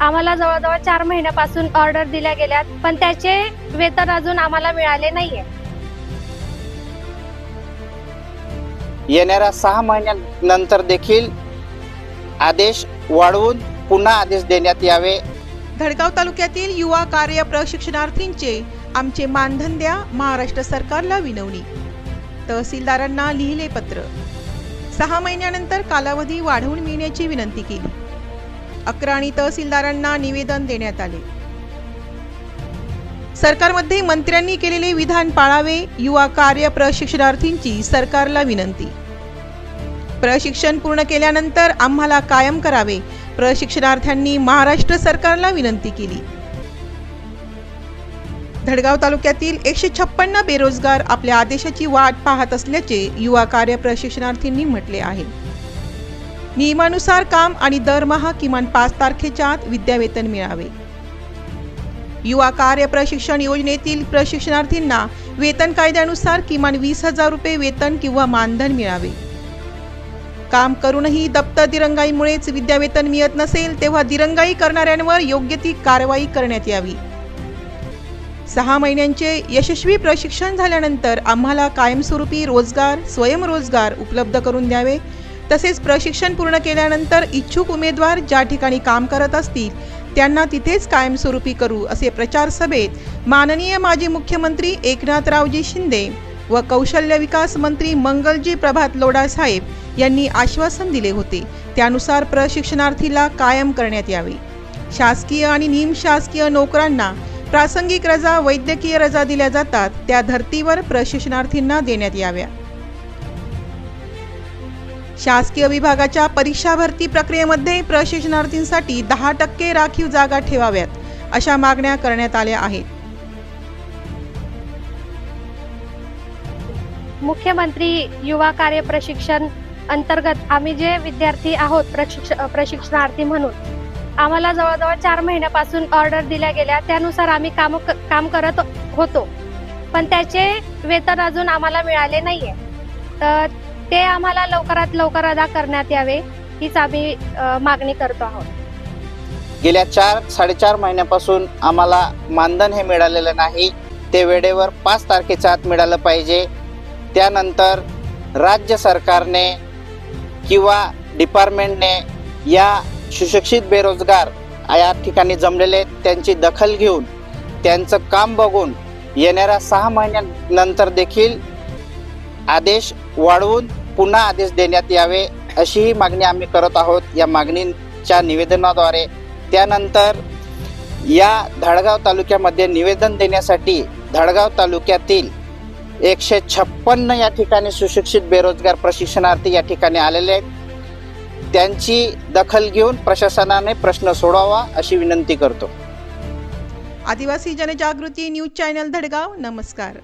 आम्हाला जवळजवळ चार महिन्यापासून ऑर्डर दिल्या गेल्यात पण त्याचे वेतन अजून आम्हाला मिळाले नाहीये. येणाऱ्या सहा महिन्यानंतर देखील आदेश वाढवून पुन्हा आदेश देण्यात यावे. धडगाव तालुक्यातील युवा कार्य प्रशिक्षणार्थींचे आमचे मानधन द्या महाराष्ट्र सरकारला विनवणी. तहसीलदारांना लिहिले पत्र. सहा महिन्यानंतर कालावधी वाढवून मिळण्याची विनंती केली. अकरा आणि तहसीलदारांना निवेदन देण्यात आले. सरकारमध्ये मंत्र्यांनी केलेले विधान पाळावे युवा कार्य प्रशिक्षणार्थींची सरकारला विनंती. प्रशिक्षण पूर्ण केल्यानंतर आम्हाला कायम करावे प्रशिक्षणार्थ्यांनी महाराष्ट्र सरकारला विनंती केली. धडगाव तालुक्यातील एकशे छप्पन्न बेरोजगार आपल्या आदेशाची वाट पाहत असल्याचे युवा कार्य प्रशिक्षणार्थींनी म्हटले आहे. नियमानुसार काम आणि दरमहा किमान पाच तारखेच्या आत विद्यावेतन मिळावे. युवा कार्य प्रशिक्षण योजनेतील प्रशिक्षणार्थींना वेतन कायद्यानुसार किमान वीस हजार रुपये वेतन किंवा मानधन मिळावे. काम करूनही दप्तर दिरंगाईमुळेच विद्यावेतन मिळत नसेल तेव्हा दिरंगाई करणाऱ्यांवर योग्य ती कारवाई करण्यात यावी. सहा महिन्यांचे यशस्वी प्रशिक्षण झाल्यानंतर आम्हाला कायमस्वरूपी रोजगार स्वयंरोजगार उपलब्ध करून द्यावे तसेच प्रशिक्षण पूर्ण केल्यानंतर इच्छुक उमेदवार ज्या ठिकाणी काम करत असतील त्यांना तिथेच कायमस्वरूपी करू असे प्रचार सभेत माननीय माजी मुख्यमंत्री एकनाथरावजी शिंदे व कौशल्य विकास मंत्री मंगलजी प्रभात लोडा साहेब यांनी आश्वासन दिले होते. त्यानुसार प्रशिक्षणार्थीला कायम करण्यात यावे. शासकीय आणि निमशासकीय नोकरांना प्रासंगिक रजा वैद्यकीय रजा दिल्या जातात. त्या धर्तीवर प्रशिक्षणार्थींना देण्यात याव्या. शासकीय विभागाच्या परीक्षा भरती प्रक्रियेमध्ये प्रशिक्षणार्थींसाठी दहा टक्के राखीव जागा ठेवाव्यात अशा मागण्या करण्यात आल्या आहेत. मुख्यमंत्री युवा कार्य प्रशिक्षण अंतर्गत आम्ही जे विद्यार्थी आहोत प्रशिक्ष प्रशिक्षणार्थी म्हणून आम्हाला जवळजवळ चार महिन्यापासून ऑर्डर दिल्या गेल्या त्यानुसार आम्ही काम काम करत होतो. पण त्याचे वेतन अजून आम्हाला मिळाले नाहीये. तर ते आम्हाला लवकरात लवकर अदा करण्यात यावे हीच आम्ही मागणी करतो आहोत. गेल्या चार साडेचार महिन्यापासून आम्हाला मानधन हे मिळालेलं नाही. ते वेळेवर पाच तारखेच्या आत मिळालं पाहिजे. त्यानंतर राज्य सरकारने किंवा डिपार्टमेंटने या सुशिक्षित बेरोजगार या ठिकाणी जमलेले त्यांची दखल घेऊन त्यांचं काम बघून येणाऱ्या सहा महिन्यानंतर देखील आदेश वाढवून पुन्हा आदेश देण्यात यावे अशीही मागणी आम्ही करत आहोत. या मागणीच्या निवेदनाद्वारे. त्यानंतर या धडगाव तालुक्यामध्ये निवेदन देण्यासाठी धडगाव तालुक्यातील एकशे छप्पन्न या ठिकाणी सुशिक्षित बेरोजगार प्रशिक्षणार्थी या ठिकाणी आलेले आहेत. त्यांची दखल घेऊन प्रशासनाने प्रश्न सोडावा अशी विनंती करतो. आदिवासी जनजागृती न्यूज चॅनल धडगाव. नमस्कार.